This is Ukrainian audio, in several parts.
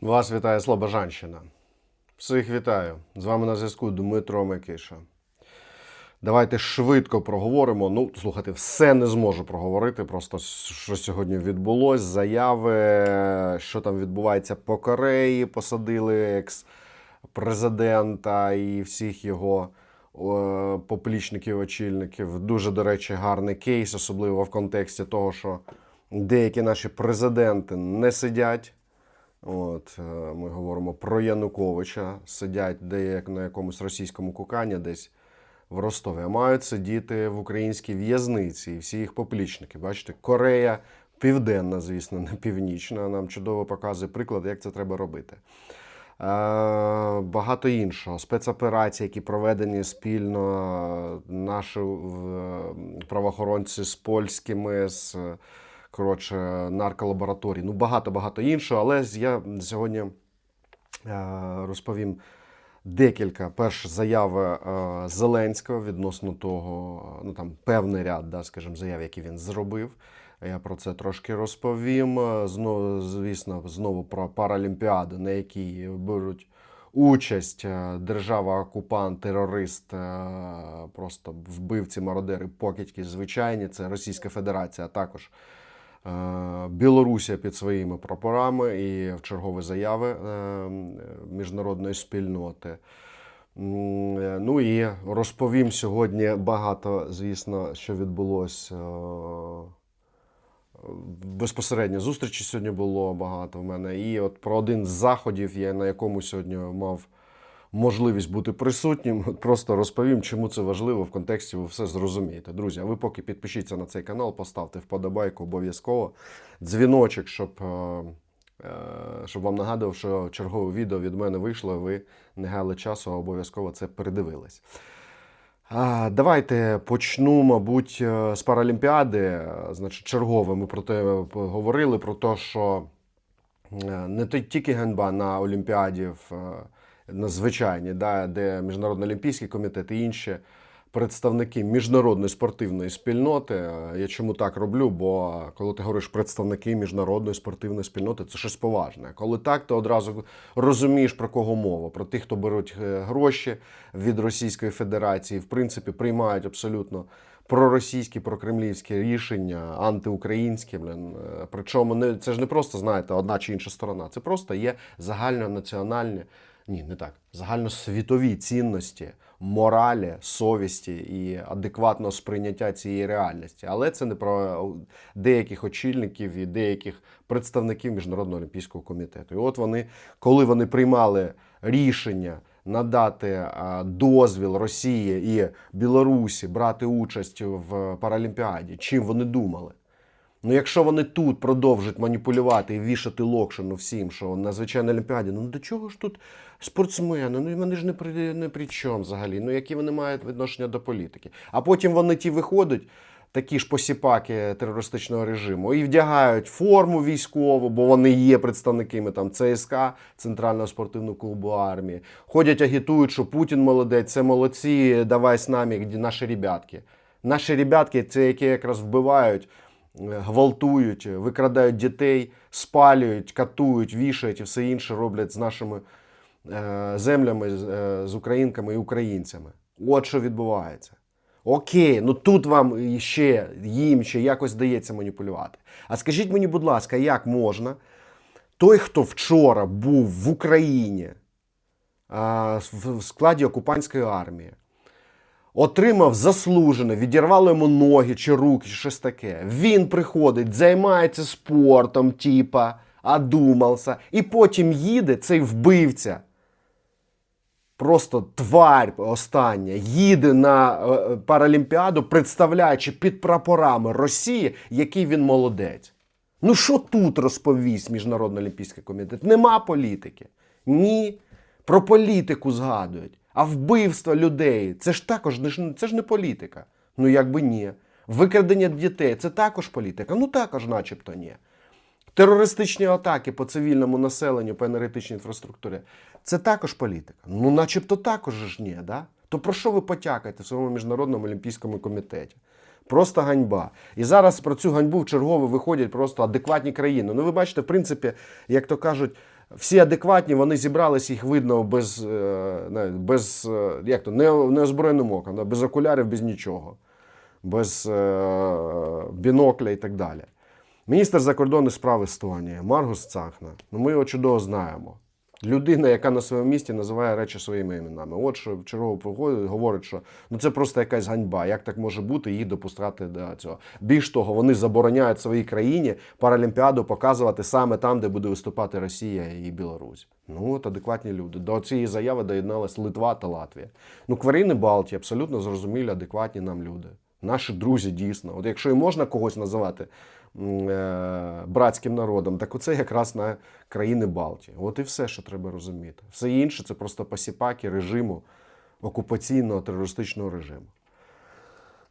Вас вітає Слобожанщина. Всіх вітаю. З вами на зв'язку Дмитро Микиша. Давайте швидко проговоримо. Ну, слухайте, все не зможу проговорити. Просто що сьогодні відбулось, заяви, що там відбувається по Кореї, посадили екс-президента і всіх його поплічників, очільників. Дуже, до речі, гарний кейс, особливо в контексті того, що деякі наші президенти не сидять. От, е, ми говоримо про Януковича, сидять де на якомусь російському кукані десь в Ростові, а мають сидіти в українській в'язниці і всі їх поплічники. Бачите, Корея південна, звісно, не північна. Нам чудово показує приклад, як це треба робити. Е, Багато іншого. Спецоперації, які проведені спільно наші правоохоронці з польськими, з коротше, нарколабораторій. Ну, багато-багато іншого. Але я сьогодні е, розповім декілька перш заяви е, Зеленського відносно того, е, ну там певний ряд, да, скажімо, заяв, які він зробив. Я про це трошки розповім. Знову, звісно, знову про паралімпіаду, на якій беруть участь держава-окупант, терорист, просто вбивці, мародери, покидьки звичайні. Це Російська Федерація, а також Білорусія під своїми прапорами і в чергові заяви е, міжнародної спільноти. Е, Ну і розповім сьогодні багато, звісно, що відбулося. Безпосередньо зустрічі сьогодні було багато в мене. І от про один з заходів, я на якому сьогодні мав можливість бути присутнім. Просто розповім, чому це важливо в контексті, ви все зрозумієте. Друзі, а ви поки підпишіться на цей канал, поставте вподобайку обов'язково, дзвіночок, щоб, е, е, щоб вам нагадував, що чергове відео від мене вийшло, ви не гали часу, а обов'язково це передивились. Давайте почну, мабуть, е, з Паралімпіади. Значить, чергове ми про те говорили, про те, що не тільки ганьба на Олімпіаді, в, на звичайній, да, де Міжнародний олімпійський комітет і інші представники міжнародної спортивної спільноти. Я чому так роблю? Бо коли ти говориш представники міжнародної спортивної спільноти, це щось поважне. Коли так, то одразу розумієш про кого мова, про тих, хто беруть е, гроші від Російської Федерації, в принципі, приймають абсолютно проросійські, прокремлівські рішення, антиукраїнські. Блин. Е, Причому не це ж не просто знаєте одна чи інша сторона. Це просто є загальнонаціональні, ні, не так, загальносвітові цінності, моралі, совісті і адекватного сприйняття цієї реальності. Але це не про деяких очільників і деяких представників Міжнародного олімпійського комітету. І от вони, коли вони приймали рішення надати дозвіл Росії і Білорусі брати участь в Паралімпіаді, чим вони думали? Ну, якщо вони тут продовжують маніпулювати і вішати локшину всім, що на звичайній Олімпіаді, ну до чого ж тут спортсмени? Ну вони ж не при, не при чому взагалі. Ну які вони мають відношення до політики? А потім вони ті виходять, такі ж посіпаки терористичного режиму, і вдягають форму військову, бо вони є представниками там ЦСКА, Центрального спортивного клубу армії. Ходять, агітують, що Путін молодець, це молодці, давай з нами, наші ребятки. Наші ребятки це які якраз вбивають гвалтують, викрадають дітей, спалюють, катують, вішають і все інше роблять з нашими е, землями, з, е, українками і українцями. От що відбувається. Окей, ну тут вам ще їм ще якось дається маніпулювати. А скажіть мені, будь ласка, як можна той, хто вчора був в Україні в складі окупантської армії, отримав заслужене, відірвало йому ноги чи руки, чи щось таке. Він приходить, займається спортом, типа, одумався, і потім їде цей вбивця. Просто тварь остання їде на е, Паралімпіаду, представляючи під прапорами Росії, який він молодець. Ну що тут розповість Міжнародний олімпійський комітет? Нема політики. Ні. Про політику згадують. А вбивство людей це ж також це ж не політика. Ну якби ні. Викрадення дітей це також політика. Ну також, начебто, ні. Терористичні атаки по цивільному населенню, по енергетичній інфраструктурі це також політика. Ну, начебто, також ж ні, да? То про що ви потякаєте в своєму міжнародному олімпійському комітеті? Просто ганьба. І зараз про цю ганьбу в чергове виходять просто адекватні країни. Ну, ви бачите, в принципі, як то кажуть, всі адекватні, вони зібрались, їх видно без, е, без е, як то, не, неозброєним оком, без окулярів, без нічого, без е, бінокля і так далі. Міністр закордонних справ Естонії Маргус Цахна. Ну, ми його чудово знаємо. Людина, яка на своєму місці називає речі своїми іменами. От що проходить, говорить, що ну це просто якась ганьба. Як так може бути їх допускати до цього? Більш того, вони забороняють своїй країні паралімпіаду показувати саме там, де буде виступати Росія і Білорусь. Ну от адекватні люди. До цієї заяви доєдналась Литва та Латвія. Ну, кварини Балтії абсолютно зрозумілі, адекватні нам люди. Наші друзі дійсно. От якщо і можна когось називати братським народом, так оце якраз на країни Балтії. От і все, що треба розуміти. Все інше це просто посіпаки режиму окупаційного терористичного режиму.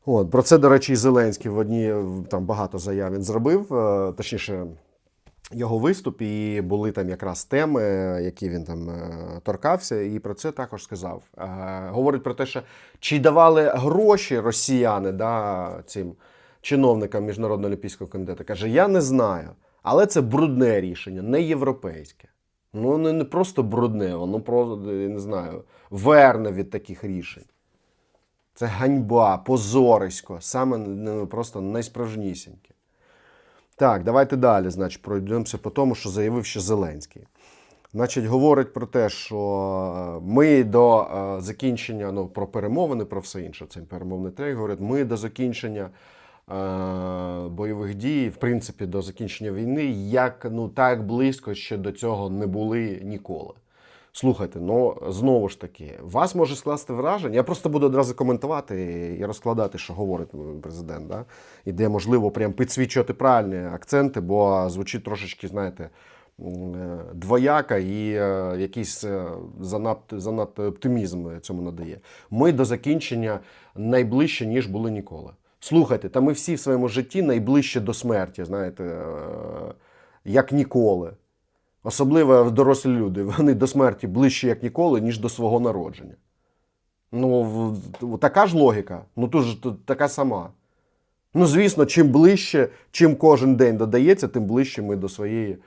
От, про це, до речі, Зеленський в одній там багато заяв він зробив, е, точніше, його виступ, і були там якраз теми, які він там е, торкався, і про це також сказав. Е, Говорить про те, що чи давали гроші росіяни да, цим чиновникам Міжнародного олімпійського комітету. Каже, я не знаю, але це брудне рішення, не європейське. Ну, не, не просто брудне, воно просто, я не знаю, верне від таких рішень. Це ганьба, позорисько, саме ну, просто найсправжнісіньке. Так, давайте далі. Значить, пройдемося по тому, що заявив ще Зеленський. Значить, говорить про те, що е, ми до е, закінчення, ну, про перемовини, про все інше, цей перемовний трек говорить, ми до закінчення бойових дій, в принципі, до закінчення війни, як ну так близько ще до цього не були ніколи. Слухайте, ну знову ж таки, вас може скласти враження. Я просто буду одразу коментувати і розкладати, що говорить президент. Да? І де можливо прям підсвічувати правильні акценти, бо звучить трошечки, знаєте, е, двояка і е, якийсь е, занадто, занадто оптимізм цьому надає. Ми до закінчення найближче, ніж були ніколи. Слухайте, та ми всі в своєму житті найближче до смерті, знаєте, е, як ніколи. Особливо дорослі люди, вони до смерті ближче, як ніколи, ніж до свого народження. Ну, така ж логіка. Ну, тут ж така сама. Ну, звісно, чим ближче, чим кожен день додається, тим ближче ми до своєї,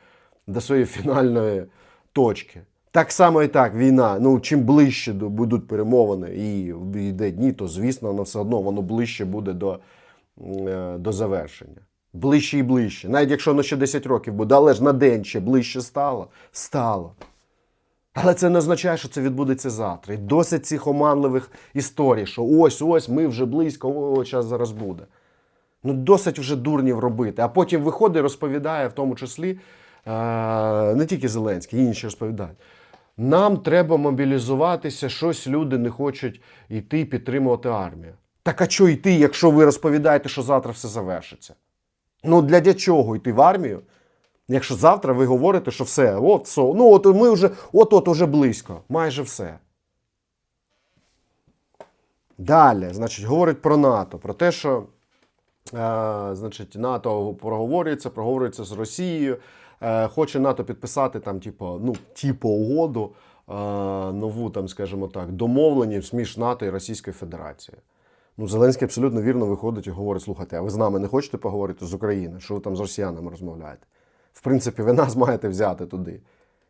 до своєї фінальної точки. Так само і так, війна. Ну, чим ближче до- будуть перемовини і йде дні, то звісно, воно все одно воно ближче буде до, е, до завершення. Ближче і ближче. Навіть якщо воно ще 10 років буде, але ж на день ще ближче стало, стало. Але це не означає, що це відбудеться завтра. І досить цих оманливих історій, що ось ось ми вже близько, о, час зараз буде. Ну, досить вже дурнів робити. А потім виходить розповідає, в тому числі, е, не тільки Зеленський, інші розповідають. Нам треба мобілізуватися, щось люди не хочуть йти підтримувати армію. Так а що йти, якщо ви розповідаєте, що завтра все завершиться? Ну для, чого йти в армію? Якщо завтра ви говорите, що все, от все, ну от ми вже, от от уже близько, майже все. Далі, значить, говорить про НАТО, про те, що значить, НАТО проговорюється, проговорюється з Росією. Е, хоче НАТО підписати там, типу, ну, типу угоду, е, нову, там, скажімо так, домовленість між НАТО і Російською Федерацією. Ну, Зеленський абсолютно вірно виходить і говорить: слухайте, а ви з нами не хочете поговорити з Україною? Що ви там з росіянами розмовляєте? В принципі, ви нас маєте взяти туди.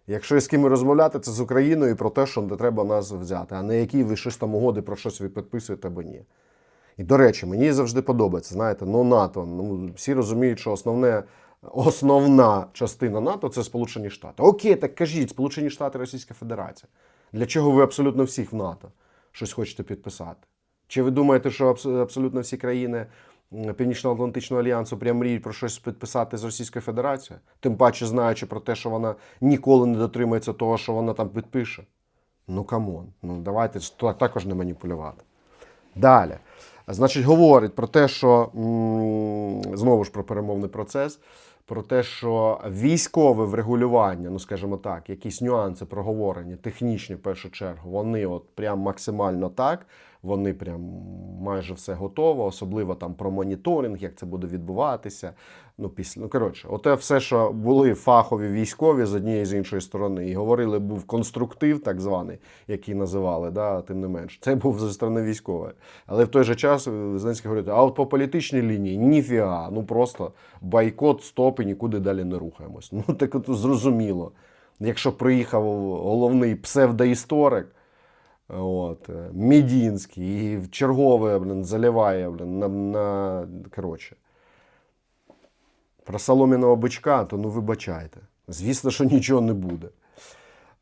Якщо з ким розмовляти, це з Україною про те, що не треба нас взяти, а не які ви щось там угоди про щось ви підписуєте або ні. І до речі, мені завжди подобається, знаєте, ну НАТО. Ну, всі розуміють, що основне, основна частина НАТО це Сполучені Штати. Окей, так кажіть, Сполучені Штати Російська Федерація. Для чого ви абсолютно всіх в НАТО щось хочете підписати? Чи ви думаєте, що абсолютно всі країни Північно-Атлантичного альянсу прям мріють про щось підписати з Російською Федерацією? Тим паче знаючи про те, що вона ніколи не дотримується того, що вона там підпише. Ну камон, ну давайте також не маніпулювати. Далі. Значить, говорить про те, що знову ж про перемовний процес, про те, що військове врегулювання, ну скажімо так, якісь нюанси проговорені, технічні в першу чергу, вони от прям максимально так, вони прям майже все готово, особливо там про моніторинг, як це буде відбуватися. Ну, після, ну коротше, оте все, що були фахові військові з однієї з іншої сторони, і говорили, був конструктив, так званий, який називали, да, тим не менш. Це був зі сторони військової. Але в той же час е, Зеленський говорить, а от по політичній лінії ніфіга, ну просто бойкот, стоп і нікуди далі не рухаємось. Ну так от зрозуміло. якщо приїхав головний псевдоісторик, от, е, Мідінський, і в чергове блін, заливає блін, на, на коротше. Про солом'яного бичка, то ну вибачайте. Звісно, що нічого не буде.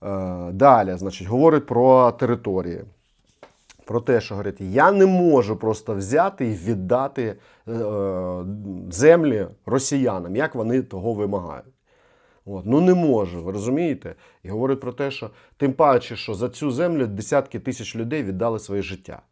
Е, далі, значить, говорить про території. Про те, що говорить, я не можу просто взяти і віддати е, землі росіянам, як вони того вимагають. От. Ну не можу, ви розумієте? І говорить про те, що тим паче, що за цю землю десятки тисяч людей віддали своє життя.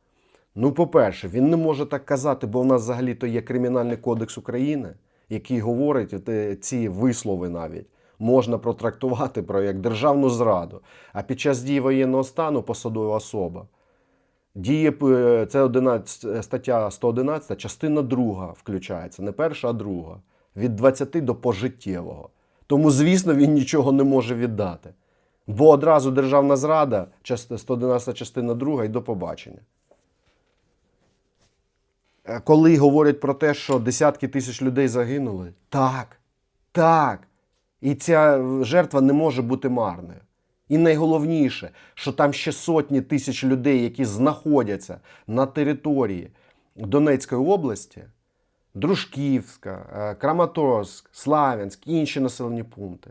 Ну, по-перше, він не може так казати, бо в нас взагалі-то є Кримінальний кодекс України, який говорить е, ці вислови навіть. Можна протрактувати про як державну зраду. А під час дії воєнного стану посадова особа діє е, це 11, стаття 111, частина друга включається, не перша, а друга. Від 20 до пожиттєвого. Тому, звісно, він нічого не може віддати. Бо одразу державна зрада, част- 111 частина друга і до побачення. Е, Коли говорять про те, що десятки тисяч людей загинули, так, так. І ця жертва не може бути марною. І найголовніше, що там ще сотні тисяч людей, які знаходяться на території Донецької області, Дружківська, е, Краматорськ, Славянськ, інші населені пункти.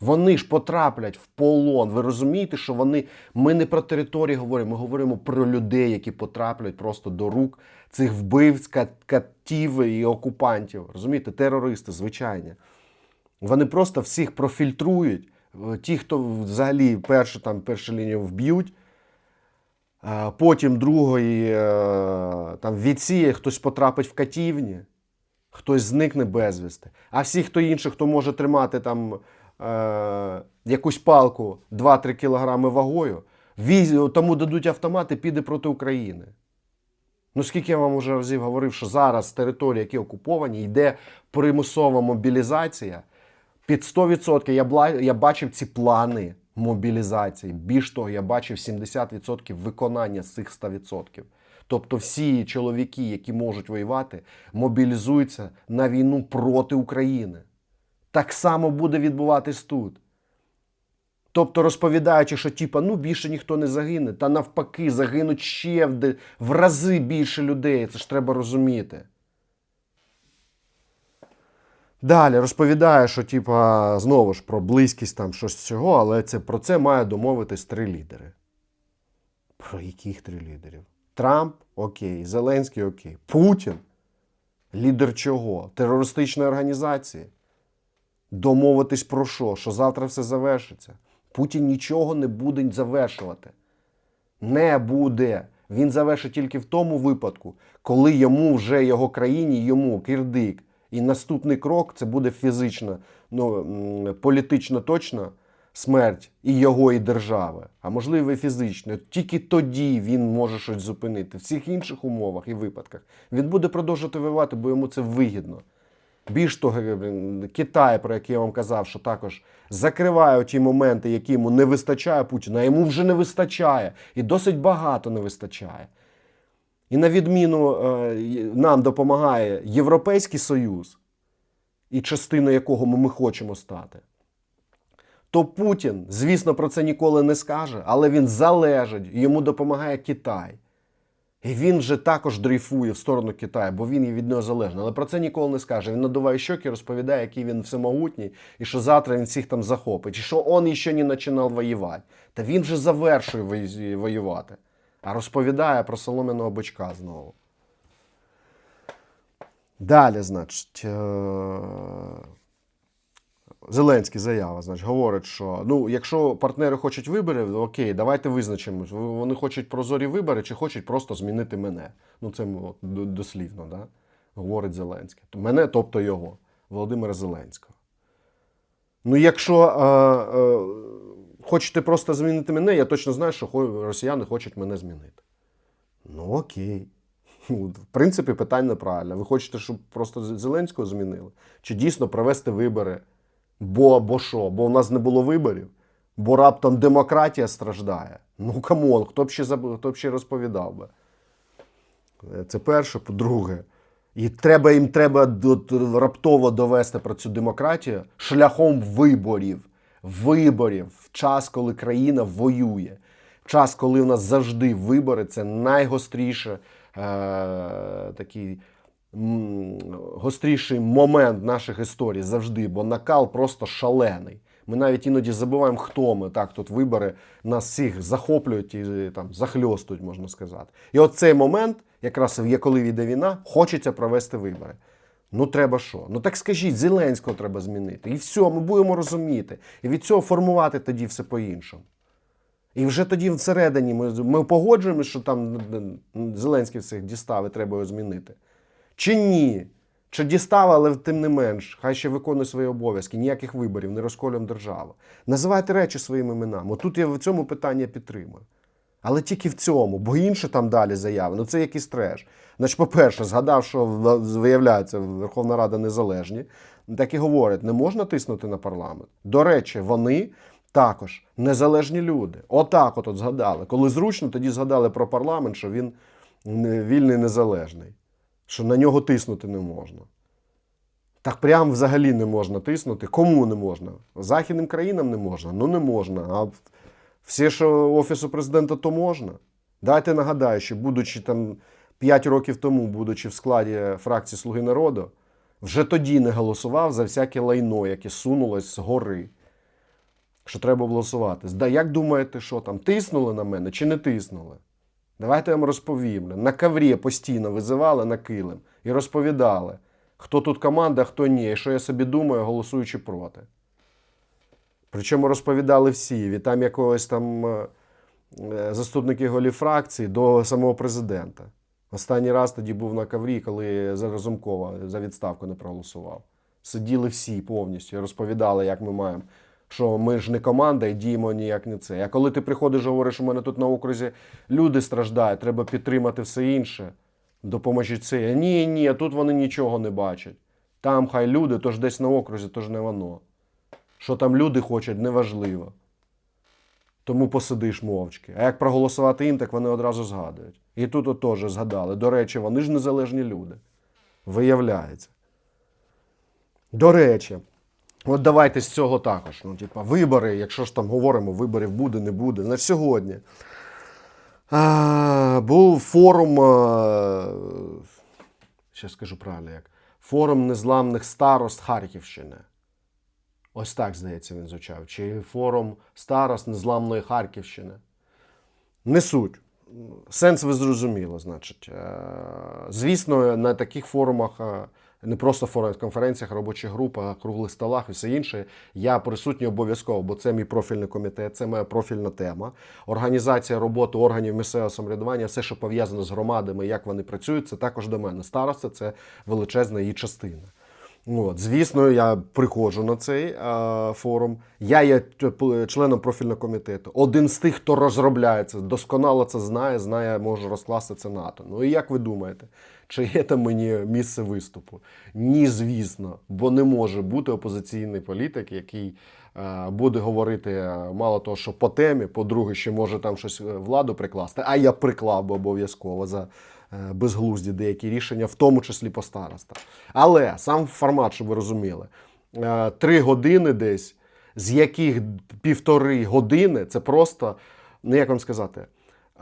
Вони ж потраплять в полон. Ви розумієте, що вони. Ми не про території говоримо, ми говоримо про людей, які потраплять просто до рук цих вбивць, катів і окупантів. Розумієте, терористи, звичайні. Вони просто всіх профільтрують. Е, Ті, хто взагалі першу, там, першу лінію вб'ють, потім другої е, там, відсіє, хтось потрапить в катівні, хтось зникне безвісти. А всі, хто інший, хто може тримати там е, якусь палку 2-3 кілограми вагою, тому дадуть автомат і піде проти України. Ну, скільки я вам вже разів говорив, що зараз території, які окуповані, йде примусова мобілізація. Під 100% я, бла- я бачив ці плани мобілізації. Більш того, я бачив 70% виконання з цих 100%. Тобто всі чоловіки, які можуть воювати, мобілізуються на війну проти України. Так само буде відбуватись тут. Тобто розповідаючи, що типа, ну більше ніхто не загине, та навпаки, загинуть ще в рази більше людей. Це ж треба розуміти. Далі розповідає, що типа, знову ж про близькість там щось цього, але це, про це має домовитись три лідери. Про яких три лідерів? Трамп окей, Зеленський окей. Путін лідер чого? Терористичної організації. Домовитись про що? Що завтра все завершиться. Путін нічого не буде завершувати. Не буде. Він завершить тільки в тому випадку, коли йому вже його країні, йому кирдик. І наступний крок це буде фізична, ну, політично точно смерть і його, і держави, а можливо і фізично. Тільки тоді він може щось зупинити. В всіх інших умовах і випадках він буде продовжувати воювати, бо йому це вигідно. Більш того, Китай, про який я вам казав, що також закриває ті моменти, які йому не вистачає Путіна, а йому вже не вистачає. І досить багато не вистачає. І на відміну е, нам допомагає Європейський Союз, і частиною якого ми, хочемо стати. То Путін, звісно, про це ніколи не скаже, але він залежить, і йому допомагає Китай. І він же також дрейфує в сторону Китаю, бо він є від нього залежний. Але про це ніколи не скаже. Він надуває щоки, розповідає, який він всемогутній, і що завтра він всіх там захопить, і що він ще не починав воювати. Та він же завершує воювати. А розповідає про солом'яного бичка знову. Далі, значить, е, Зеленський заява, значить, говорить, що ну, якщо партнери хочуть виборів, окей, давайте визначимо, вони хочуть прозорі вибори чи хочуть просто змінити мене. Ну, це дослівно, да? говорить Зеленський. Мене, тобто його, Володимира Зеленського. Ну, якщо е, е, хочете просто змінити мене, я точно знаю, що росіяни хочуть мене змінити. Ну, окей. Ну, В принципі, питання правильне. Ви хочете, щоб просто Зеленського змінили? Чи дійсно провести вибори? Бо, бо що? Бо в нас не було виборів? Бо раптом демократія страждає. Ну камон, хто б ще хто б ще розповідав би? Це перше. По-друге, і треба їм треба раптово довести про цю демократію шляхом виборів. Виборів в час, коли країна воює, в час, коли у нас завжди вибори, це найгостріше е, такий м, гостріший момент наших історій завжди, бо накал просто шалений. Ми навіть іноді забуваємо, хто ми. Так, тут вибори нас всіх захоплюють і там захльостують, можна сказати. І от цей момент, якраз є коли йде війна, хочеться провести вибори. Ну треба що? Ну так скажіть, Зеленського треба змінити. І все, ми будемо розуміти. І від цього формувати тоді все по-іншому. І вже тоді всередині ми, ми погоджуємося, що там Зеленський всіх дістав і треба його змінити. Чи ні? Чи дістав, але тим не менш, хай ще виконує свої обов'язки, ніяких виборів, не розколюємо державу. Називайте речі своїми іменами. Отут я в цьому питанні підтримую. Але тільки в цьому, бо інше там далі заяви. Ну це якийсь треш. Значить, по-перше, згадав, що виявляється, Верховна Рада незалежні, так і говорять, не можна тиснути на парламент. До речі, вони також незалежні люди. Отак от, от згадали. Коли зручно, тоді згадали про парламент, що він вільний незалежний, що на нього тиснути не можна. Так прям взагалі не можна тиснути. Кому не можна? Західним країнам не можна? Ну не можна. А всі, що Офісу президента, то можна. Дайте нагадаю, що будучи там 5 років тому, будучи в складі фракції Слуги народу, вже тоді не голосував за всяке лайно, яке сунулось з гори. Що треба голосувати. Да, як думаєте, що там? Тиснули на мене чи не тиснули? Давайте я вам розповім. На каврі постійно визивали на килим і розповідали, хто тут команда, а хто ні, і що я собі думаю, голосуючи проти. Причому розповідали всі, від там якогось там е, е, заступників голів фракції до самого президента. Останній раз тоді був на каврі, коли за Разумкова за відставку не проголосував. Сиділи всі повністю розповідали, як ми маємо. Що ми ж не команда і діємо ніяк не це. А коли ти приходиш і говориш, у мене тут на окрузі люди страждають, треба підтримати все інше, допоможіть це. Ні, ні, тут вони нічого не бачать. Там хай люди, то ж десь на окрузі, то ж не воно. Що там люди хочуть, неважливо. Тому посидиш мовчки. А як проголосувати їм, так вони одразу згадують. І тут теж згадали. До речі, вони ж незалежні люди. Виявляється. До речі, от давайте з цього також. Ну, типа, вибори, якщо ж там говоримо, виборів буде, не буде. Значить, сьогодні а, був форум, а, ще скажу правильно як, форум незламних старост Харківщини. Ось так, здається, він звучав. Чи форум старост незламної Харківщини. Не суть. Сенс ви зрозуміло, значить. Е, Звісно, на таких форумах, е, не просто форумах, конференціях, робочих групах, круглих столах і все інше, я присутній обов'язково, бо це мій профільний комітет, це моя профільна тема. Організація роботи органів місцевого самоврядування, все, що пов'язано з громадами, як вони працюють, це також до мене. Староста це величезна її частина. От, звісно, я приходжу на цей е, форум. Я є членом профільного комітету. Один з тих, хто розробляє це, досконало це знає, знає, може розкласти це НАТО. Ну і як ви думаєте, чи є там мені місце виступу? Ні, звісно, бо не може бути опозиційний політик, який е, буде говорити е, мало того, що по темі, по-друге, ще може там щось владу прикласти, а я приклав би обов'язково за безглузді деякі рішення, в тому числі по старостах. Але сам формат, щоб ви розуміли, е, три години десь, з яких півтори години це просто, ну як вам сказати,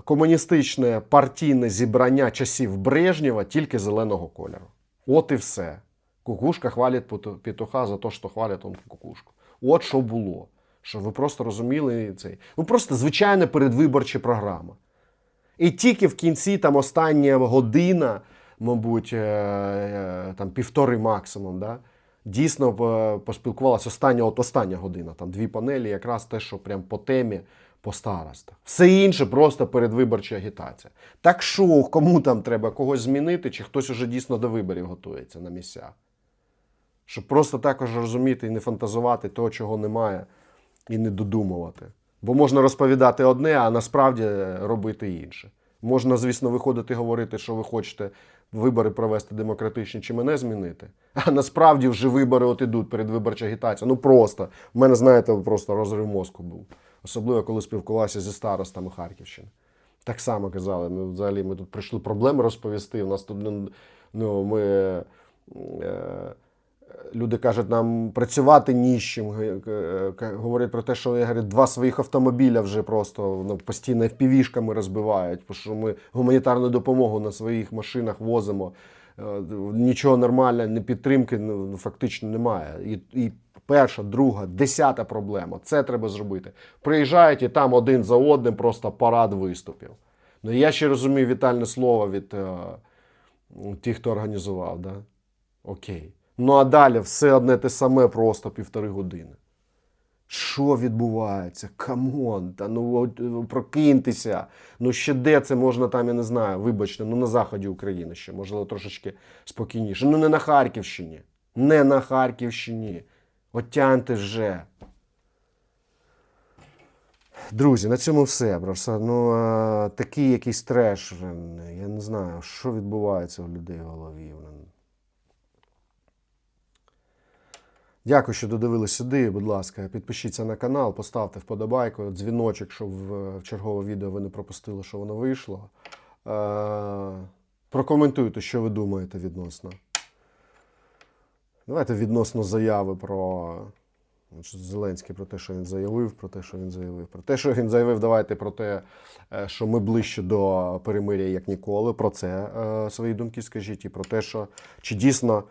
комуністичне партійне зібрання часів Брежнєва тільки зеленого кольору. От і все. Кукушка хвалить пету- петуха за те, що хвалять он кукушку. От що було. Щоб ви просто розуміли цей. Ну просто звичайна передвиборча програма. І тільки в кінці, там остання година, мабуть, е, е, там півтори максимум, да, дійсно е, поспілкувалася остання, от остання година, там дві панелі, якраз те, що прям по темі, по старостах. Все інше просто передвиборча агітація. Так що, кому там треба когось змінити, чи хтось уже дійсно до виборів готується на місцях? Щоб просто також розуміти і не фантазувати того, чого немає, і не додумувати. Бо можна розповідати одне, а насправді робити інше. Можна, звісно, виходити говорити, що ви хочете вибори провести демократичні чи мене змінити. А насправді вже вибори от ідуть, передвиборча агітація. Ну просто. В мене, знаєте, просто розрив мозку був. Особливо, коли спілкувався зі старостами Харківщини. Так само казали, ну, взагалі, ми тут прийшли проблеми розповісти. У нас тут ну, ну, ми. Е, Люди кажуть, нам працювати ні з чим. Г- г- г- Говорять про те, що я говорю, два своїх автомобіля вже просто ну, постійно впівішками розбивають, бо що ми гуманітарну допомогу на своїх машинах возимо. Е, Нічого нормального, ні підтримки ну, фактично немає. І, і перша, друга, десята проблема. Це треба зробити. Приїжджають і там один за одним просто парад виступів. Ну я ще розумію вітальне слово від е, тих, хто організував. Да? Окей. Ну а далі все одне те саме просто півтори години. Що відбувається? Камон, та ну е, прокиньтеся. Ну ще де це можна там, я не знаю, вибачте, ну на заході України ще, можливо, трошечки спокійніше. Ну не на Харківщині. Не на Харківщині. Отяньте вже. Друзі, на цьому все. Просто ну, такий якийсь треш. Я не знаю, що відбувається у людей в голові. блін. Дякую, що додивились сюди. Будь ласка, підпишіться на канал, поставте вподобайку, дзвіночок, щоб в, чергове відео ви не пропустили, що воно вийшло. Е, прокоментуйте, що ви думаєте відносно. Давайте відносно заяви про Зеленський про те, що він заявив, про те, що він заявив. Про те, що він заявив, давайте про те, е, що ми ближче до перемиря, як ніколи. Про це е, свої думки скажіть, і про те, що чи дійсно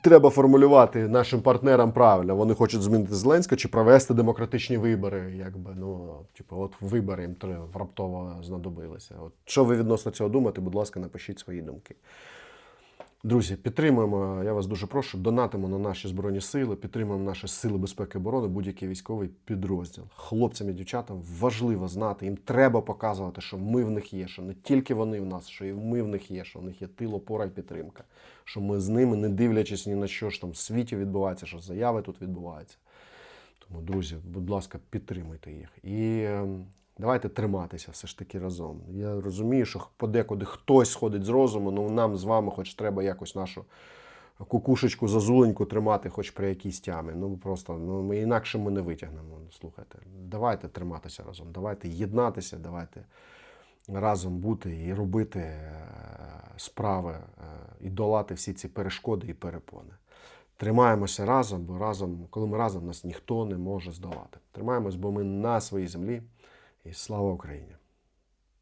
треба формулювати нашим партнерам правильно. Вони хочуть змінити Зеленського чи провести демократичні вибори. Якби ну, типу, от вибори їм раптово знадобилися. От що ви відносно цього думаєте? Будь ласка, напишіть свої думки. Друзі, підтримуємо. Я вас дуже прошу. Донатимо на наші збройні сили, підтримуємо наші сили безпеки і оборони, будь-який військовий підрозділ. Хлопцям і дівчатам важливо знати. Їм треба показувати, що ми в них є, що не тільки вони в нас, що і ми в них є, що в них є тил, опора і підтримка. Що ми з ними, не дивлячись ні на що ж там в світі відбувається, що заяви тут відбуваються. Тому, друзі, будь ласка, підтримуйте їх. І ем, давайте триматися все ж таки разом. Я розумію, що подекуди хтось сходить з розуму, ну нам з вами, хоч треба якось нашу кукушечку зазуленьку тримати, хоч при якійсь тямі. Ну просто ну ми інакше ми не витягнемо. Слухайте, давайте триматися разом, давайте єднатися, давайте разом бути і робити е, справи е, і долати всі ці перешкоди і перепони. Тримаємося разом, бо разом, коли ми разом, нас ніхто не може здолати. Тримаємось, бо ми на своїй землі. І слава Україні!